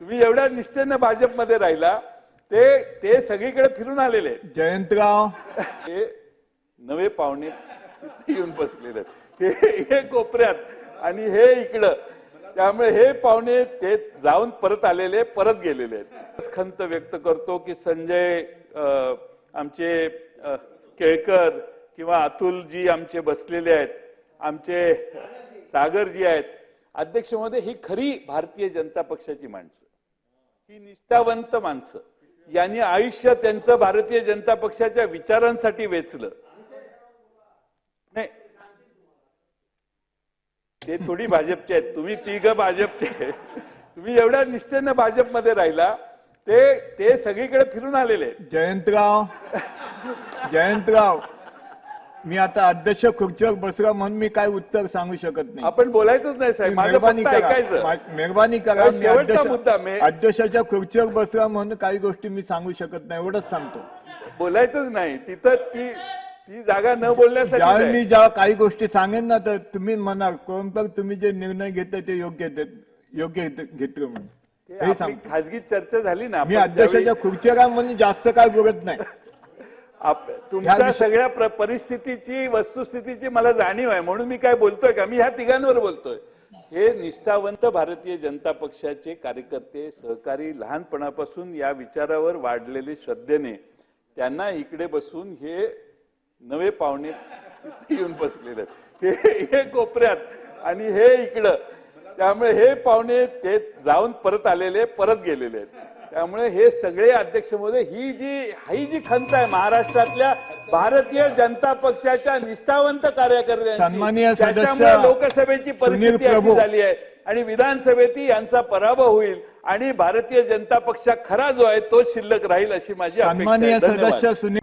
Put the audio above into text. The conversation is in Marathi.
तुम्ही एवढ्या निश्चयानं भाजपमध्ये राहिला ते ते सगळीकडे फिरून आलेले. आहेत. जयंतराव हे नवे पाहुणे इथे येऊन बसलेले आहेत. हे हे कोपऱ्यात आणि हे इकडं. त्यामुळे हे पाहुणे ते जाऊन परत आलेले परत गेलेले आहेत. खंत व्यक्त करतो की संजय आमचे केळकर किंवा अतुलजी आमचे बसलेले आहेत. आमचे सागरजी आहेत. अध्यक्षमध्ये ही खरी भारतीय जनता पक्षाची माणसं. ही निष्ठावंत माणसं. यांनी आयुष्य त्यांचं भारतीय जनता पक्षाच्या विचारांसाठी वेचलं. नाही. ते थोडी भाजपचे आहेत. तुम्ही तिघ भाजपचे तुम्ही एवढ्या निश्चयनं भाजपमध्ये राहिला ते ते सगळीकडे फिरून आलेले जयंतराव. जयंतराव. मी आता अध्यक्ष खुर्चीवर बसला म्हणून मी काय उत्तर सांगू शकत नाही. आपण बोलायचंच नाही साहेब. माझं मेहरबानी फक्त करा. ऐकायचं. मेहरबानी करा. काय मी शेवटचा अध्यक्ष- मुद्दा मे- अध्यक्षाच्या खुर्चीवर बसला म्हणून काही गोष्टी मी सांगू शकत नाही. एवढंच सांगतो. बोलायचंच नाही. तिथं ती ती जागा न बोलण्यासाठी ज्यावेळी. मी जेव्हा काही गोष्टी सांगेन ना तर तुम्ही म्हणाल कोणतं तुम्ही जे निर्णय घेताय ते योग्य योग्य घेत- घेतलं म्हणून. हे आपली सांगतो. खाजगी चर्चा झाली ना मी आपण ज्यावेळी- अध्यक्षाच्या खुर्चीवर आहे म्हणून जास्त काय बोलत नाही. आप- तुमच्या सगळ्या प्र- परिस्थितीची वस्तुस्थितीची मला जाणीव आहे. म्हणून मी काय बोलतोय का? मी ह्या तिघांवर बोलतोय. हे निष्ठावंत भारतीय जनता पक्षाचे कार्यकर्ते सहकारी लहानपणापासून या विचारावर वाढलेले श्रद्धेने त्यांना इकडे बसून हे नवे पाहुणे येऊन बसलेले आहेत. हे हे कोपऱ्यात आणि हे इकडं. त्यामुळे हे पाहुणे ते जाऊन परत आलेले परत गेलेले आहेत. त्यामुळे हे सगळे अध्यक्ष महोदय ही जी ही जी खंत आहे महाराष्ट्रातल्या भारतीय जनता पक्षाच्या निष्ठावंत कार्यकर्त्यांची त्याच्यामुळे लोकसभेची परिस्थिती अशी. झाली आहे आणि विधानसभेतही यांचा पराभव होईल आणि भारतीय जनता पक्ष खरा जो आहे तोच शिल्लक राहील अशी माझी सन्माननीय. सदस्य सुनील